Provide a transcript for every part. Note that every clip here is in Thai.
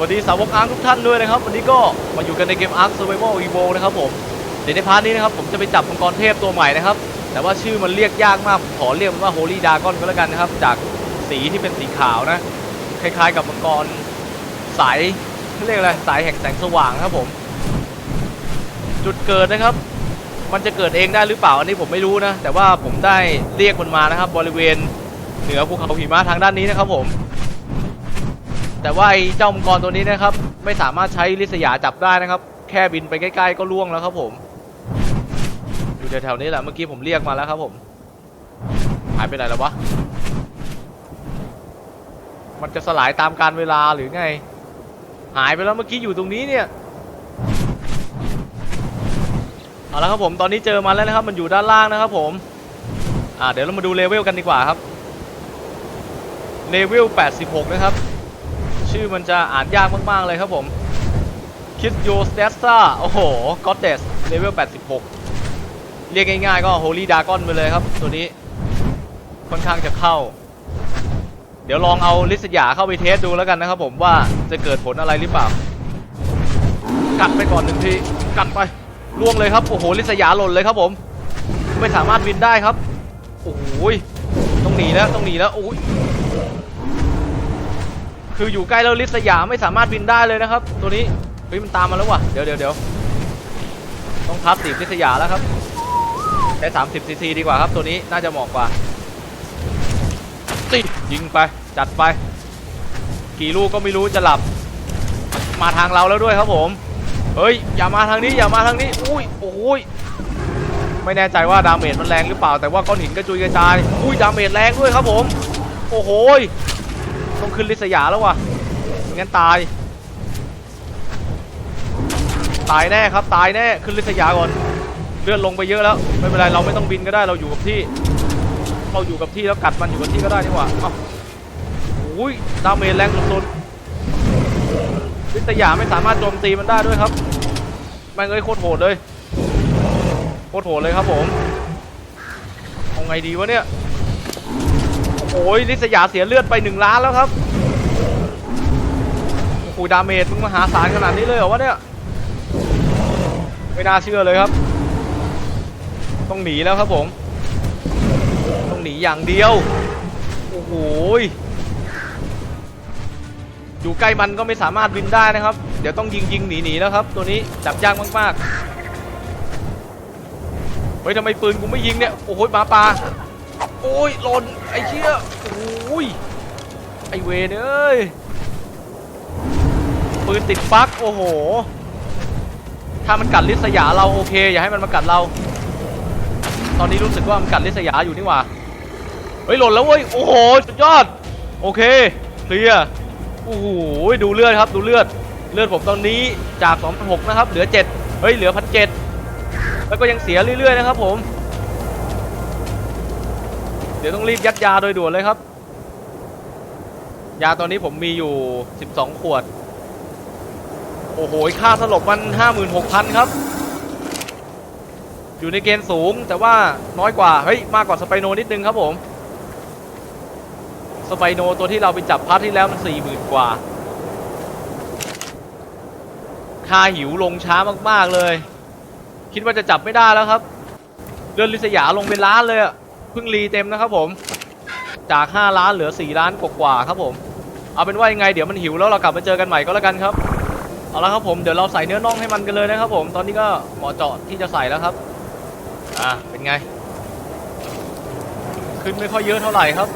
วัสดีสาวกอาร์คทุกท่านด้วยนะครับ วันนี้ก็มาอยู่กันในเกม Ark Survival Evo นะครับผมเดี๋ยวในพาร์ทนี้นะครับผมจะไปจับมังกรเทพตัวใหม่นะครับ แต่ว่าชื่อมันเรียกยากมากผมขอเรียกมันว่า Holy Dragon ก็แล้วกันนะครับ จากสีที่เป็นสีขาวนะ คล้ายๆกับมังกรสายเขาเรียกอะไรสายแห่งแสงสว่างครับผม จุดเกิดนะครับ มันจะเกิดเองได้หรือเปล่าอันนี้ผมไม่รู้นะ แต่ว่าผมได้เรียกมันมานะครับ บริเวณเหนือภูเขาหิมะทางด้านนี้นะครับผม แต่ว่าไอ้เจ้ามังกรตัวนี้นะครับ ไม่สามารถใช้ลิษยาจับได้นะครับ แค่บินไปใกล้ๆก็ล่วงแล้วครับผม อยู่แถวๆนี้แหละเมื่อกี้ผมเรียกมาแล้วครับผม หายไปไหนแล้ววะ มันจะสลายตามการเวลาหรือไง หายไปแล้วเมื่อกี้อยู่ตรงนี้เนี่ยเอาละครับผมตอนนี้เจอมันแล้วนะครับ มันอยู่ด้านล่างนะครับผมอ่าเดี๋ยวเรามาดูเลเวลกันดีกว่าครับเลเวล86 นะครับ ชื่อมันจะอ่านยากมาก ๆ เลยครับผมคิดโยสเตสตาโอ้โหก็เดสเลเวล 86 เรียกง่ายๆก็ Holy Dragon ไปเลยครับ ตัวนี้ค่อนข้างจะเข้า เดี๋ยวลองเอาลิสยาเข้าไปเทสดูแล้วกันนะครับผมว่าจะเกิดผลอะไรหรือเปล่า กัดไปก่อนหนึ่งทีกัดไปล่วงเลยครับ โอ้โห ลิสยาหล่นเลยครับผม ไม่สามารถบินได้ครับ โอ้ยต้องหนีแล้วต้องหนีแล้วโอ้ย คืออยู่ใกล้แล้วลิสยามไม่สามารถบินได้เลยนะครับ ตัวนี้เฮ้ยมันตามมาแล้วว่ะเดี๋ยวเดี๋ยวเดี๋ยวต้องทับตีบลิสยาแล้วครับใช้30ซีซีดีกว่าครับตัวนี้น่าจะเหมาะกว่าติยิงไปจัดไป กี่ลูกก็ไม่รู้จะหลับ มาทางเราแล้วด้วยครับผมเฮ้ยอย่ามาทางนี้อย่ามาทางนี้อุ้ยโอ้ยไม่แน่ใจว่าดาเมจมันแรงหรือเปล่าแต่ว่าก้อนหินกระจุยกระจายอุ้ยดาเมจแรงด้วยครับผม โอ้โหย ต้องขึ้นลิสยาแล้ววะงั้นตาย ตายแน่ครับ ตายแน่ ขึ้นลิสยาก่อน เลื่อนลงไปเยอะแล้ว ไม่เป็นไร เราไม่ต้องบินก็ได้ เราอยู่กับที่ เราอยู่กับที่แล้วกัดมันอยู่กับที่ก็ได้นี่หว่าอ้าโอ้ย ดาเมจแรงสุดๆลิสยาไม่สามารถโจมตีมันได้ด้วยครับแม่งเอ้ยโคตรโหดเลย โคตรโหดเลยครับผม เอาไงดีวะเนี่ย โอ้ยลิสยาเสียเลือดไปหนึ่งล้านแล้วครับโอ้โหดาเมจมึงมหาศาลขนาดนี้เลยเหรอวะเนี่ยไม่น่าเชื่อเลยครับ ต้องหนีแล้วครับผม ต้องหนีอย่างเดียว โอ้โหยอยู่ใกล้มันก็ไม่สามารถบินได้นะครับ เดี๋ยวต้องยิงยิงหนีหนีแล้วครับ ตัวนี้จับยากมากๆเฮ้ยทำไมปืนกูไม่ยิงเนี่ย โอ้โหมาป่า โอ้ยหล่นไอ้เชี่ยโอ้ยไอเวนเอ้ยปืนติดฟักโอ้โห ถ้ามันกัดลิษยาเราโอเค อย่าให้มันมากัดเรา ตอนนี้รู้สึกว่ามันกัดลิษยาอยู่นี่หว่าเฮ้ยหล่นแล้วเว้ยโอ้โหสุดยอด โอเคเคลียร์โอ้โหดูเลือดครับดูเลือดเลือดผมตอนนี้จาก2,600นะครับเหลือ 7 เฮ้ยเหลือ1,700แล้วก็ยังเสียเรื่อยๆนะครับผม เดี๋ยวต้องรีบยัดยาโดยด่วนเลยครับ ยาตอนนี้ผมมีอยู่ 12 ขวด โอ้โห ค่าสลบมัน 56,000 ครับ อยู่ในเกณฑ์สูงแต่ว่าน้อยกว่า เฮ้ย มากกว่าสไปโนนิดนึงครับผม สไปโนตัวที่เราไปจับพาร์ทที่แล้วมันสี่หมื่นกว่า ค่าหิวลงช้ามาก ๆ เลย คิดว่าจะจับไม่ได้แล้วครับเดือนลิสยาลงเป็นล้านเลยอะ เพิ่งรีเต็มนะครับผม จาก 5 ล้านเหลือ 4 ล้านกว่าๆครับผม เอาเป็นว่ายังไงเดี๋ยวมันหิวแล้วเรากลับมาเจอกันใหม่ก็แล้วกันครับ เอาละครับผมเดี๋ยวเราใส่เนื้อน่องให้มันกันเลยนะครับผม ตอนนี้ก็เหมาะเจาะที่จะใส่แล้วครับ อ่าเป็นไง ขึ้นไม่ค่อยเยอะเท่าไหร่ครับ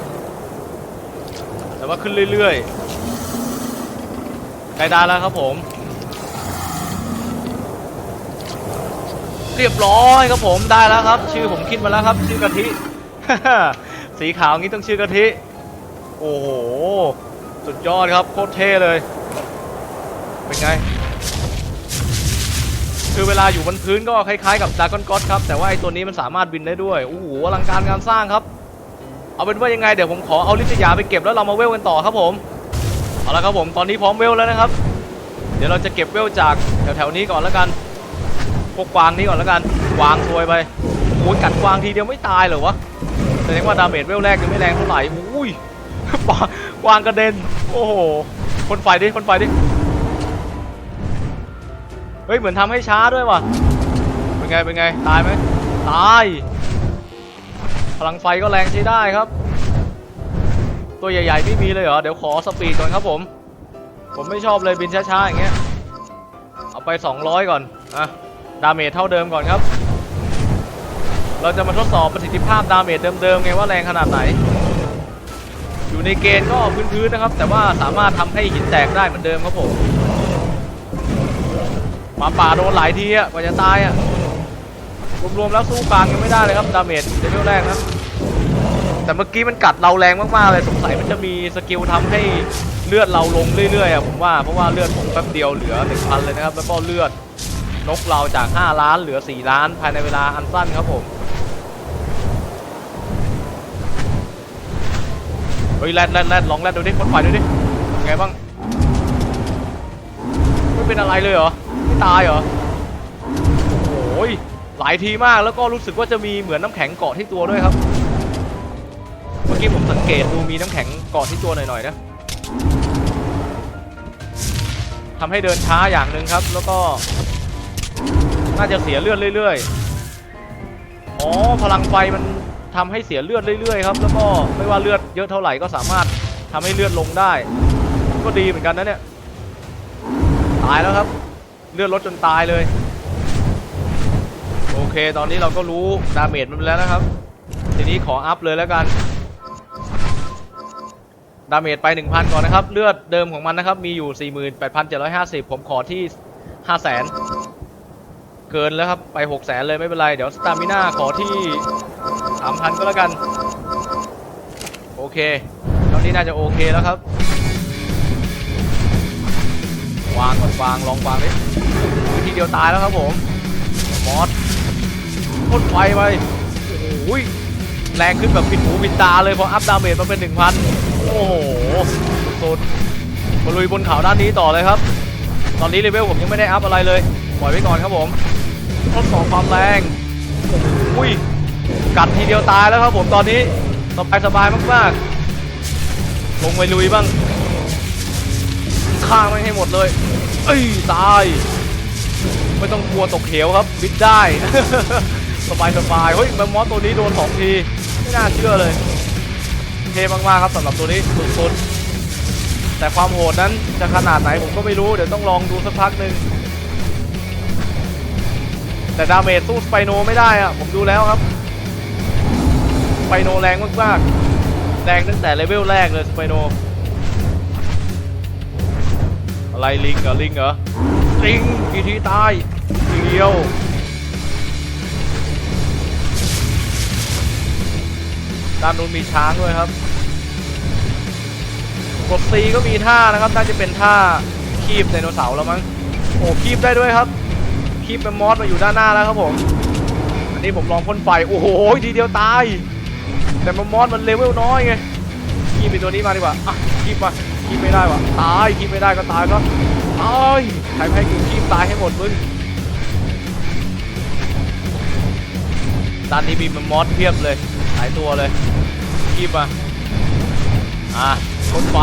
แต่ว่าขึ้นเรื่อยๆใกล้ได้แล้วครับผม เรียบร้อยครับผมได้แล้วครับ ชื่อผมคิดมาแล้วครับ ชื่อกะทิ สีขาวงี้ต้องชื่อกะทิ โอ้โห สุดยอดครับ โคตรเท่เลย เป็นไง คือเวลาอยู่บนพื้นก็คล้ายๆกับดากอนก็อดครับ แต่ว่าไอ้ตัวนี้มันสามารถบินได้ด้วย โอ้โหอลังการงานสร้างครับ เอาเป็นว่ายังไงเดี๋ยวผมขอเอาลิทยาไปเก็บแล้วเรามาเวลกันต่อครับผม เอาละครับผม ตอนนี้พร้อมเวลแล้วนะครับ เดี๋ยวเราจะเก็บเวลจากแถวๆนี้ก่อนแล้วกัน พวกกวางนี้ก่อนแล้วกันกวางซวยไป โอ้ยกัดกวางทีเดียวไม่ตายเหรอวะแสดงว่าดาเมจเวลแรกยังไม่แรงเท่าไหร่อุ้ยกวางกวางกระเด็น โอ้โห คนไฟดิ คนไฟดิ เฮ้ย เหมือนทำให้ช้าด้วยว่ะ เป็นไง เป็นไง ตายไหมตาย พลังไฟก็แรงใช้ได้ครับ ตัวใหญ่ๆไม่มีเลยเหรอ เดี๋ยวขอสปีดก่อนครับผม ผมไม่ชอบเลยบินช้าๆอย่างเงี้ย เอาไป 200 ก่อน อะ ดาเมจเท่าเดิมก่อนครับ เราจะมาทดสอบประสิทธิภาพดาเมจเดิมๆไงว่าแรงขนาดไหน อยู่ในเกณฑ์ก็พื้นๆนะครับ แต่ว่าสามารถทำให้หินแตกได้เหมือนเดิมครับผมหมาป่าโดนหลายทีอะกว่าจะตายอะรวมๆแล้วสู้กลางยังไม่ได้เลยครับดาเมจเลเวลแรกนะแต่เมื่อกี้มันกัดเราแรงมากๆเลยสงสัยมันจะมีสกิลทำให้เลือดเราลงเรื่อยๆอะผมว่าเพราะว่าเลือดผมแป๊บเดียวเหลือ1,000เลยนะครับแล้วก็เลือดนกเราจาก 5 ล้านเหลือ 4 ล้านภายในเวลาอันสั้นครับผม เฮ้ยแรดแรดแรดลองแรดดูดิคนไฟดูดิไงบ้างไม่เป็นอะไรเลยเหรอไม่ตายเหรอโอ้ยหลายทีมากแล้วก็รู้สึกว่าจะมีเหมือนน้ำแข็งเกาะที่ตัวด้วยครับ เมื่อกี้ผมสังเกตดูมีน้ำแข็งเกาะที่ตัวหน่อยๆนะทำให้เดินช้าอย่างหนึ่งครับ แล้วก็น่าจะเสียเลือดเรื่อยๆอ๋อพลังไฟมัน ทำให้เสียเลือดเรื่อยๆครับแล้วก็ไม่ว่าเลือดเยอะเท่าไหร่ก็สามารถทำให้เลือดลงได้ ก็ดีเหมือนกันนะเนี่ยตายแล้วครับ เลือดลดจนตายเลย โอเค ตอนนี้เราก็รู้ดาเมจมันไปแล้วนะครับ ทีนี้ขออัพเลยแล้วกันดาเมจไป 1,000 ก่อนนะครับ เลือดเดิมของมันนะครับ มีอยู่ 48,750 ผมขอที่ 500,000 เกินแล้วครับ ไป600,000เลยไม่เป็นไร เดี๋ยวสตามิน่าขอที่3,000ก็แล้วกัน โอเคตอนนี้น่าจะโอเคแล้วครับ วางก่อนวางลองวางดิทีเดียวตายแล้วครับผมมอสพ่นไฟไปโอ้โหแรงขึ้นแบบปิดหูปิดตาเลยพออัพดาเมจมาเป็น 1,000 โอ้โหสุดมาลุยบนเขาด้านนี้ต่อเลยครับ ตอนนี้เลเวลผมยังไม่ได้อัพอะไรเลย ปล่อยไว้ก่อนครับผม ทดสอบความแรงโอ้ยกัดทีเดียวตายแล้วครับผมตอนนี้สบายสบายมากๆ ลงไปลุยบ้างฆ่าไม่ให้หมดเลย เอ้ยตาย ไม่ต้องกลัวตกเหวครับบิดได้ สบายสบายเฮ้ยแมมมอสตัวนี้โดนสองที ไม่น่าเชื่อเลย เทมากๆครับสำหรับตัวนี้สุดๆแต่ความโหดนั้นจะขนาดไหนผมก็ไม่รู้ เดี๋ยวต้องลองดูสักพักหนึ่ง แต่ดาเมจสู้สไปโนไม่ได้อะผมดูแล้วครับสไปโนแรงมากๆแรงตั้งแต่เลเวลแรกเลยสไปโนอะไรลิงเหรอลิงเหรอลิงกี่ทีตายทีเดียวด้านนู้นมีช้างด้วยครับกดซีก็มีท่านะครับน่าจะเป็นท่าคีบไดโนเสาร์แล้วมั้งโอ้คีบได้ด้วยครับ คีบเป็นมอสมาอยู่ด้านหน้าแล้วครับผม อันนี้ผมลองพ่นไฟ โอ้โหทีเดียวตาย แต่มันมอสมันเลเวลน้อยไงคีบเป็นตัวนี้มาดีกว่า อะคีบมาคีบไม่ได้ว่ะ ตายคีบไม่ได้ก็ตายครับตายใครให้กูคีบตายให้หมดมึงด้านนี้มีมันมอสเพียบเลย หลายตัวเลยคีบมา อะพ่นไฟ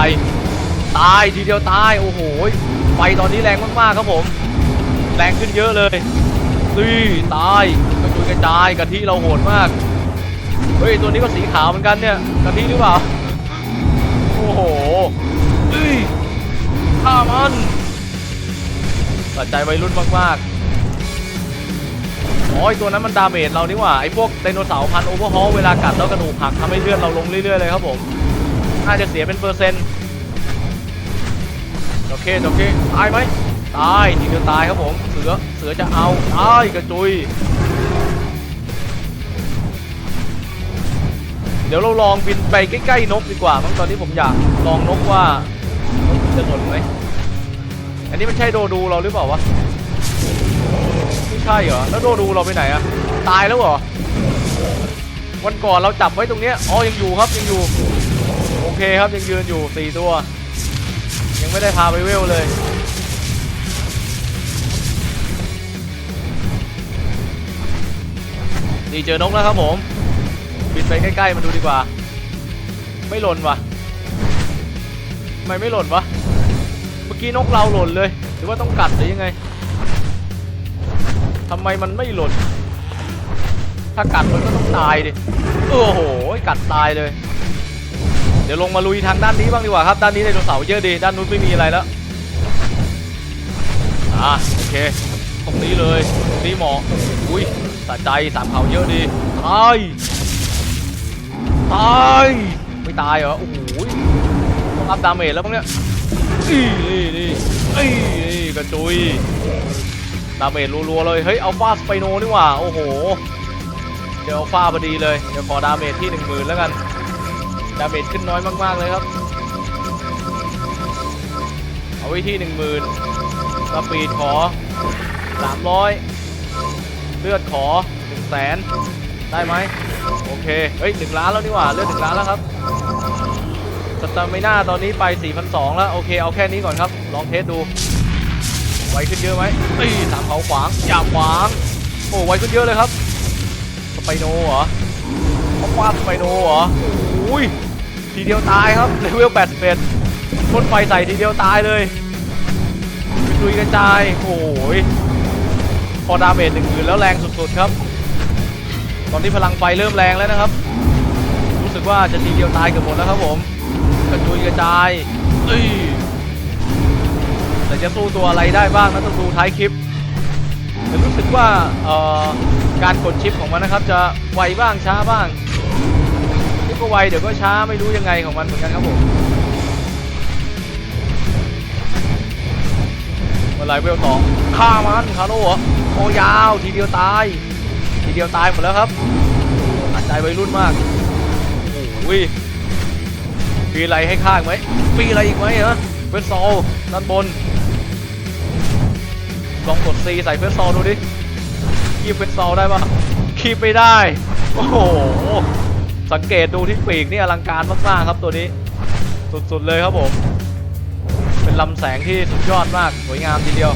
ตายทีเดียวตาย โอ้โห ไฟตอนนี้แรงมากๆครับผม แรงขึ้นเยอะเลยซีตายกระจุยกระจายกะทิเราโหดมาก เฮ้ย ตัวนี้ก็สีขาวเหมือนกันเนี่ยกะทิหรือเปล่า โอ้โหซีฆ่ามันตัดใจวัยรุ่นมากๆอ๋อไอตัวนั้นมันดาเมจเรานี่หว่า ไอพวกไดโนเสาร์พันโอเวอร์ฮอลเวลากัดแล้วกระดูกหักทำให้เลือดเราลงเรื่อยๆเลยครับผม น่าจะเสียเป็นเปอร์เซ็นต์โอเคโอเคตายไหม ตายทีเดียวตายครับผมเสือเสือจะเอาตายกระจุย เดี๋ยวเราลองบินไปใกล้ๆนกดีกว่ามั้งตอนนี้ผมอยากลองนกว่านกจะหล่นไหมอันนี้มันใช่โดดูเราหรือเปล่าวะไม่ใช่เหรอแล้วโดดูเราไปไหนอะตายแล้วเหรอวันก่อนเราจับไว้ตรงเนี้ยอ๋อยังอยู่ครับยังอยู่โอเคครับยังยืนอยู่สี่ตัว ยังไม่ได้พาไปเวลเลย นี่เจอนกแล้วครับผมบินไปใกล้ๆมันดูดีกว่า ไม่หล่นวะทำไมไม่หล่นวะเมื่อกี้นกเราหล่นเลย หรือว่าต้องกัดหรือยังไงทำไมมันไม่หล่น ถ้ากัดมันก็ต้องตายดิโอ้โหกัดตายเลย เดี๋ยวลงมาลุยทางด้านนี้บ้างดีกว่าครับ ด้านนี้ไดโนเสาร์เยอะดี ด้านนู้นไม่มีอะไรแล้วอะโอเค ตรงนี้เลยตรงนี้หมาะอุ้ย สะใจสามเขาเยอะดีตายตายไม่ตายเหรอโอ้โหต้องอัพดาเมจแล้วมั้งเนี่ยนี่นี่นี่เอ้กระจุยดาเมจรัวๆเลยเฮ้ยอัลฟาสไปโนนี่หว่าโอ้โหเจออัลฟาพอดีเลยเดี๋ยวขอดาเมจที่หนึ่งหมื่นแล้วกันดาเมจขึ้นน้อยมากๆเลยครับเอาไว้ที่หนึ่งหมื่นสปีดขอสามร้อย เลือดขอหนึ่งแสนได้ไหมโอเค เฮ้ยหนึ่งล้านแล้วนี่หว่า เลือดหนึ่งล้านแล้วครับสตามิน่าตอนนี้ไป 4,200 แล้ว โอเค เอาแค่นี้ก่อนครับ ลองเทสดู ไวขึ้นเยอะไหมตีสามเขาขวาง อย่าขวาง โอ้ไวขึ้นเยอะเลยครับ สไปโนเหรอเขาฟาสไปโนเหรอโอ้ย ทีเดียวตายครับเลเวล81พ่นไฟใส่ทีเดียวตายเลยปุยกระจาย โอ้ย อดาเมจหนึ่งหมื่นแล้วแรงสุดๆครับ ตอนนี้พลังไฟเริ่มแรงแล้วนะครับ รู้สึกว่าจะทีเดียวตายเกือบหมดแล้วครับผมกระจุยกระจายเอ้ยแต่จะสู้ตัวอะไรได้บ้างนะต้องดูท้ายคลิปแต่รู้สึกว่าเอ่อการกดชิปของมันนะครับ จะไวบ้างช้าบ้างเดี๋ยวก็ไวเดี๋ยวก็ช้าไม่รู้ยังไงของมันเหมือนกันครับผมเมื่อไรเวลสองฆ่ามันคาโร่เหรอ โอ้ยาวทีเดียวตาย ทีเดียวตายหมดแล้วครับอัดใจวัยรุ่นมากโอ้ยมีอะไรให้ข้างไหมมีอะไรอีกไหมเหรอเฟสโซลด้านบนลองกด C ใส่เฟสโซลดูดิคีบเฟสโซลได้ปะคีบไม่ได้ โอ้โห สังเกตดูที่ปีกนี่อลังการมากๆครับตัวนี้ สุดๆเลยครับผม เป็นลำแสงที่สุดยอดมาก สวยงามทีเดียว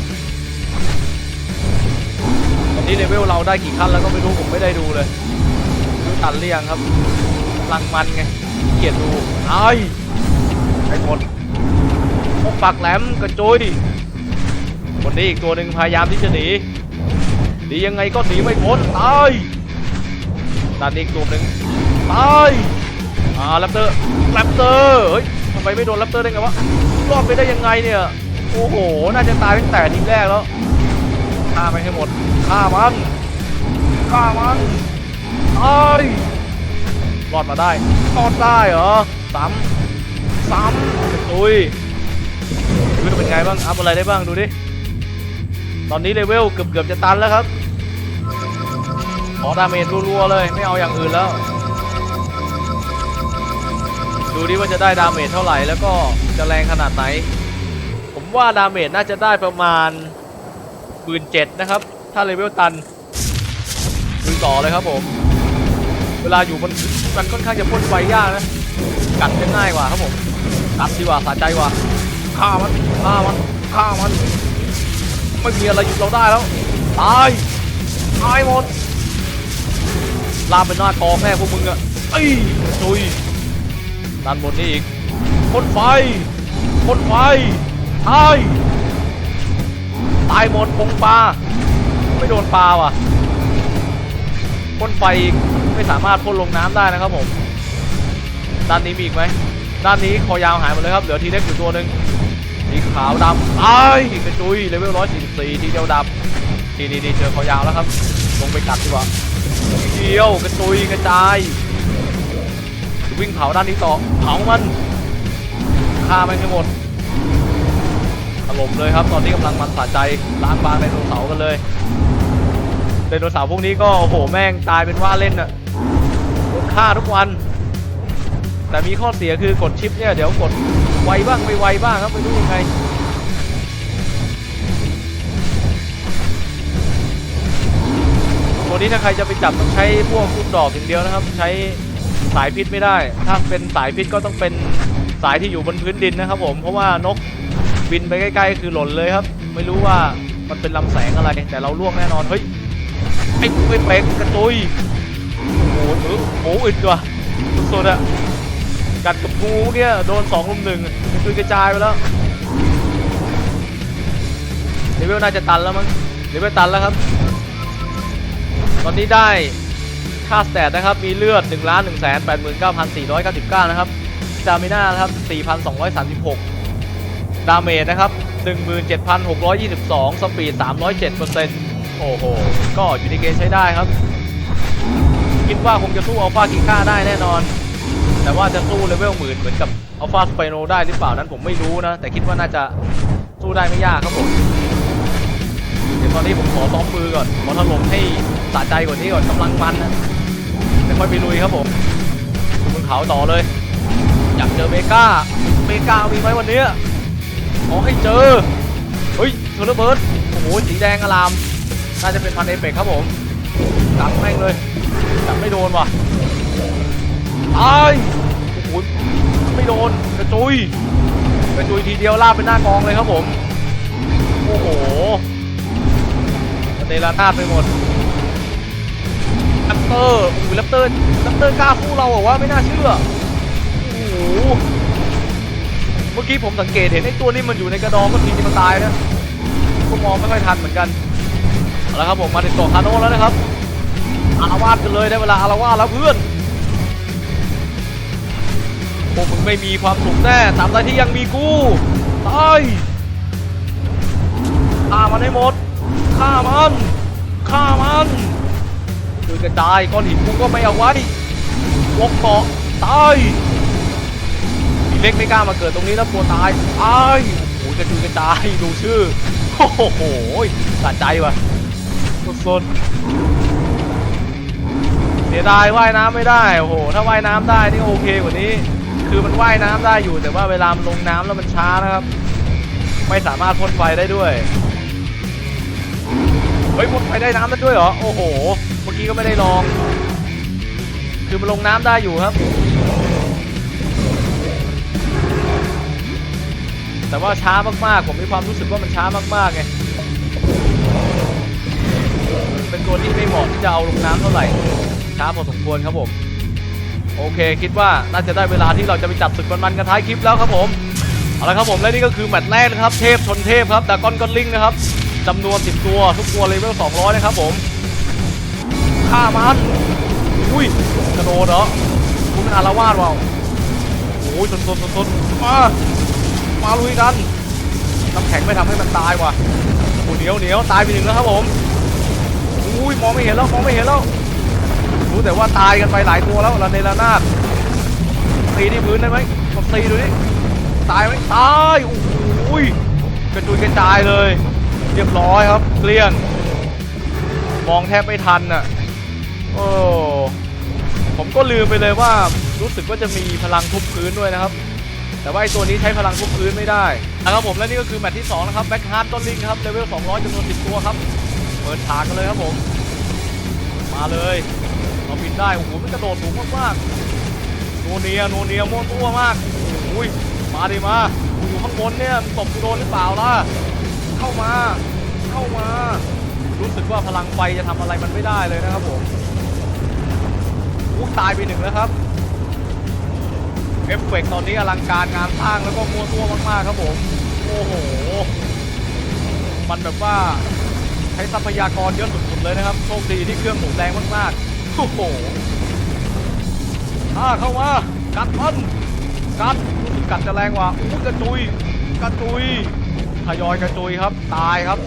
นนี้เลเวลเราได้กี่ขั้นแล้วก็ไม่รู้ผมไม่ได้ดูเลยไม่รู้ตันหรือยังครับกำลังมันไงเกลียดดูไอ้ายไปหมดพกปากแหลมกระจุยคนนี้อีกตัวหนึ่งพยายามที่จะหนีหนียังไงก็หนีไม่พ้นตายด้านนี้อีกตัวหนึ่งตายอ่าแรปเตอร์แรปเตอร์เฮ้ยทำไมไม่โดนแรปเตอร์ได้ไงวะรอดไปได้ยังไงเนี่ย โอ้โห น่าจะตายตั้งแต่ทีแรกแล้ว ฆ่ามันให้หมดฆ่ามันฆ่ามันตายรอดมาได้รอดได้เหรอซ้ำซ้ำอุ้ยชีวิตเป็นไงบ้างอัพอะไรได้บ้างดูดิตอนนี้เลเวลเกือบเกือบจะตันแล้วครับขอดาเมจรัวๆเลยไม่เอาอย่างอื่นแล้ว ดูดิว่าจะได้ดาเมจเท่าไหร่แล้วก็จะแรงขนาดไหน ผมว่าดาเมจน่าจะได้ประมาณ หมื่นเจ็ดนะครับ ถ้าเลเวลตันดูต่อเลยครับผม เวลาอยู่บนมันค่อนข้างจะพ่นไฟยากนะ กัดจะง่ายกว่าครับผมกัดดีกว่าสะใจกว่าฆ่ามันฆ่ามันฆ่ามัน ไม่มีอะไรหยุดเราได้แล้ว ตายตายหมดลามเป็นหน้ากองแม่พวกมึงอะไอ้จุยด้านบนนี่อีกพ่นไฟพ่นไฟตาย ตายหมดพงปลาไม่โดนปลาว่ะพ่นไฟไม่สามารถพ่นลงน้ำได้นะครับผม ด้านนี้มีอีกไหม ด้านนี้คอยาวหายหมดเลยครับ เหลือทีเล็กอยู่ตัวหนึ่งสีขาวดำไอ้ายกระจุยเลเวลร้อยสี่สี่ทีเดียวดำทีนี้เจอคอยาวแล้วครับ ลงไปกัดดีกว่าเดียวกระจุยกระจาย วิ่งเผาด้านนี้ต่อ เผามันฆ่ามันให้หมด ถล่มเลยครับ ตอนนี้กำลังมันสะใจล้างบางไดโนเสาร์กันเลยไดโนเสาร์พวกนี้ก็โอ้โหแม่งตายเป็นว่าเล่นอะโดนฆ่าทุกวัน แต่มีข้อเสียคือกดชิปเนี่ยเดี๋ยวกดไวบ้างไม่ไวบ้างครับไม่รู้ยังไงตัวนี้ถ้าใครจะไปจับต้องใช้พวกลูกดอกอย่างเดียวนะครับ ใช้สายพิษไม่ได้ ถ้าเป็นสายพิษก็ต้องเป็นสายที่อยู่บนพื้นดินนะครับผมเพราะว่านก บินไปใกล้ๆคือหล่นเลยครับ ไม่รู้ว่ามันเป็นลำแสงอะไร แต่เราล่วงแน่นอนเฮ้ยไอ้ไอ้เป็กกระตุยโอ้โหโอ้โหอึดว่ะสุดๆอะกัดกับงูเนี่ยโดนสองลุมหนึ่งคือกระจายไปแล้วเลเวลน่าจะตันแล้วมั้งเลเวลตันแล้วครับ ตอนนี้ได้ค่าสแตทนะครับ มีเลือด1 1 8 9 4 9 9 นะครับสตามิน่านะครับ 4,236 ดาเมจนะครับ 17,622 สปีด 307%โอ้โห ก็อยู่ในเกณฑ์ใช้ได้ครับ คิดว่าคงจะสู้อัลฟากิก้าได้แน่นอน แต่ว่าจะสู้เลเวลหมื่นเหมือนกับอัลฟาสไปโนได้หรือเปล่านั้นผมไม่รู้นะ แต่คิดว่าน่าจะสู้ได้ไม่ยากครับผม เดี๋ยวตอนนี้ผมขอซ้อมมือก่อน ขอถล่มให้สะใจกว่านี้ก่อนกำลังมันนะไม่ค่อยไปลุยครับผมบนเขาต่อเลย อยากเจอเมกาเมกามีไหมวันนี้ ขอให้เจอ เฮ้ยเทอร์เบิร์ดโอ้โห สีแดงอลาม น่าจะเป็นพันเอเปกครับผมจับแม่งเลยจับไม่โดนว่ะตายโอ้โห ไม่โดน กระจุย กระจุยทีเดียวลากเป็นหน้ากองเลยครับผม โอ้โหเตลานาไปหมดแรปเตอร์โอ้โหแรปเตอร์แรปเตอร์กล้าสู้เราเหรอวะไม่น่าเชื่อ โอ้โห เมื่อกี้ผมสังเกตเห็นไอ้ตัวนี้มันอยู่ในกระดองก็ทีที่มันตายนะก็มองไม่ค่อยทันเหมือนกันเอาละครับผมมาถึงเกาะคาโน่แล้วนะครับอารวาสกันเลยได้เวลาอารวาสแล้วเพื่อนพวกมึงไม่มีความสุขแน่ตามใดที่ยังมีกูตายฆ่ามันให้หมดฆ่ามันฆ่ามันคือกระจายก้อนหินกูก็ไม่เอาไว้วกเกาะตาย เล็กไม่กล้ามาเกิดตรงนี้แล้วกลัวตายตายโอ้โหกระจุยกระจายดูชื่อ โอ้โหสะใจว่ะสุดๆเสียดายว่ายน้ำไม่ได้ โอ้โห ถ้าว่ายน้ำได้นี่โอเคกว่านี้ คือมันว่ายน้ำได้อยู่ แต่ว่าเวลามันลงน้ำแล้วมันช้านะครับ ไม่สามารถพ่นไฟได้ด้วย เฮ้ยพ่นไฟได้น้ำได้ด้วยเหรอ โอ้โห เมื่อกี้ก็ไม่ได้ลอง คือมันลงน้ำได้อยู่ครับ แต่ว่าช้ามากๆ ผมมีความรู้สึกว่ามันช้ามากๆไง เป็นตัวที่ไม่เหมาะที่จะเอาลงน้ำเท่าไหร่ ช้าพอสมควรครับผม โอเคคิดว่าน่าจะได้เวลาที่เราจะไปจับศึกมันๆกันท้ายคลิปแล้วครับผมเอาละครับผมและนี่ก็คือแมตช์แรกนะครับเทพชนเทพครับดากอนกอนลิงนะครับจำนวน 10 ตัวทุกตัวเลเวล200 นะครับผมฆ่ามันอุ้ยกระโดดเหรอคุณเป็นอารวาสว่ะโอ้ยชนชนชนชนมา มาลุยกันน้ำแข็งไม่ทำให้มันตายว่ะโอ้เหนียวเหนียวตายไปหนึ่งแล้วครับผมอุ้ยมองไม่เห็นแล้วมองไม่เห็นแล้วรู้แต่ว่าตายกันไปหลายตัวแล้วระเนระนาดตีที่พื้นได้ไหมลองตีดูดิตายไหมตายโอ้ยกระจุยกระจายเลย เรียบร้อยครับเกลี้ยงมองแทบไม่ทันอะโอ้ผมก็ลืมไปเลยว่ารู้สึกว่าจะมีพลังทุบพื้นด้วยนะครับ แต่ว่าไอตัวนี้ใช้พลังทุบพื้นไม่ได้นะครับผมและนี่ก็คือแมตช์ที่2นะครับแบ็คฮาร์ดต้นลิงครับเลเวล200จำนวน10ตัวครับเปิดฉากกันเลยครับผมมาเลยเราบินได้โอ้โหมันกระโดดสูงมากๆโนเนียโนเนียโมวตัวมากโอ้ยมาดิมาอยู่ข้างบนเนี่ยตบกูโดนหรือเปล่าล่ะเข้ามาเข้ามา รู้สึกว่าพลังไฟจะทำอะไรมันไม่ได้เลยนะครับผมอู้ตายไปหนึ่งแล้วครับ เอฟเฟกต์ตอนนี้อลังการงานสร้างแล้วก็มัวตัวมากๆครับผม โอ้โห มันแบบว่าใช้ทรัพยากรเยอะสุดๆเลยนะครับ โชคดีที่เครื่องหมุนแรงมากๆ โอ้โหอ่าเข้ามา กัดมันกัดรู้สึกกัดจะแรงกว่าอู้กระจุย กระจุย ทยอยกระจุยครับ ตายครับ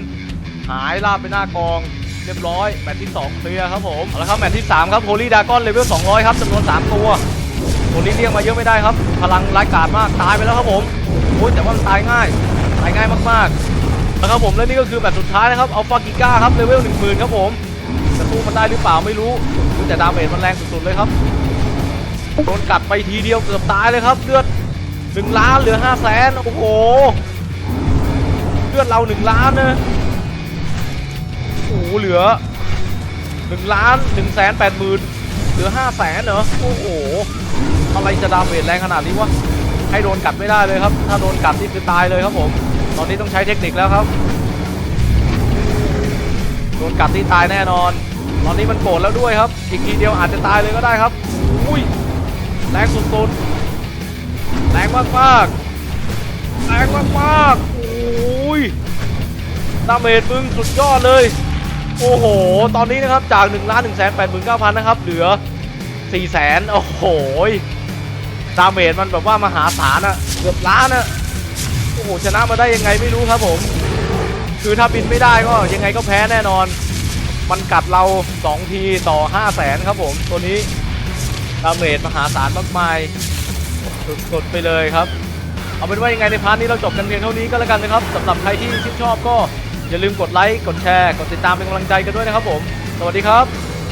3-0หายลาบไปหน้ากองเรียบร้อย แมตช์ที่ 2 เคลียร์ครับผม เอาละครับ แมตช์ที่ 3 ครับโฮลี่ดากอนเลเวล200 ครับจำนวน 3 ตัว ตัวนี้เรียกมาเยอะไม่ได้ครับ พลังร้ายกาจมากตายไปแล้วครับผมโอ้ยแต่ว่ามันตายง่ายตายง่ายมากๆนะครับผมและนี่ก็คือแบบสุดท้ายนะครับอัลฟากิก้าครับเลเวล10,000ครับผมจะสู้มันได้หรือเปล่าไม่รู้แต่ดาเมจมันแรงสุดๆเลยครับโดนกัดไปทีเดียวเกือบตายเลยครับเลือด1ล้านเหลือ5แสนโอ้โหเลือดเรา1ล้านนะโอ้โหเหลือ1ล้าน1แสน8หมื่นเหลือ5แสนเหรอโอ้โห อะไรจะดาเมจแรงขนาดนี้วะให้โดนกัดไม่ได้เลยครับ ถ้าโดนกัดนี่คือตายเลยครับผม ตอนนี้ต้องใช้เทคนิคแล้วครับ โดนกัดที่ตายแน่นอน ตอนนี้มันโกรธแล้วด้วยครับ อีกทีเดียวอาจจะตายเลยก็ได้ครับ อุ้ย แรงสุดๆ แรงมากๆแรงมากๆโอ้ยดาเมจมึงสุดยอดเลย โอ้โห ตอนนี้นะครับจาก1ล้าน1 8 9 0 0 0นแปดหมื่นเก้าพันนะครับ เหลือ4 0 0 0 0โอ้โห ดาเมจมันแบบว่ามหาศาลอะเกือบล้านอะโอ้โหชนะมาได้ยังไงไม่รู้ครับผม คือถ้าบินไม่ได้ก็ยังไงก็แพ้แน่นอน มันกัดเรา 2 ทีต่อ 5 0 0แสนครับผมตัวนี้ดาเมจมหาศาลมากมายสุดๆไปเลยครับ เอาเป็นว่ายังไงในพาร์ทนี้เราจบกันเพียงเท่านี้ก็แล้วกันนะครับสำหรับใครที่ชื่นชอบก็อย่าลืมกดไลค์กดแชร์ กดติดตามเป็นกำลังใจกันด้วยนะครับผม สวัสดีครับ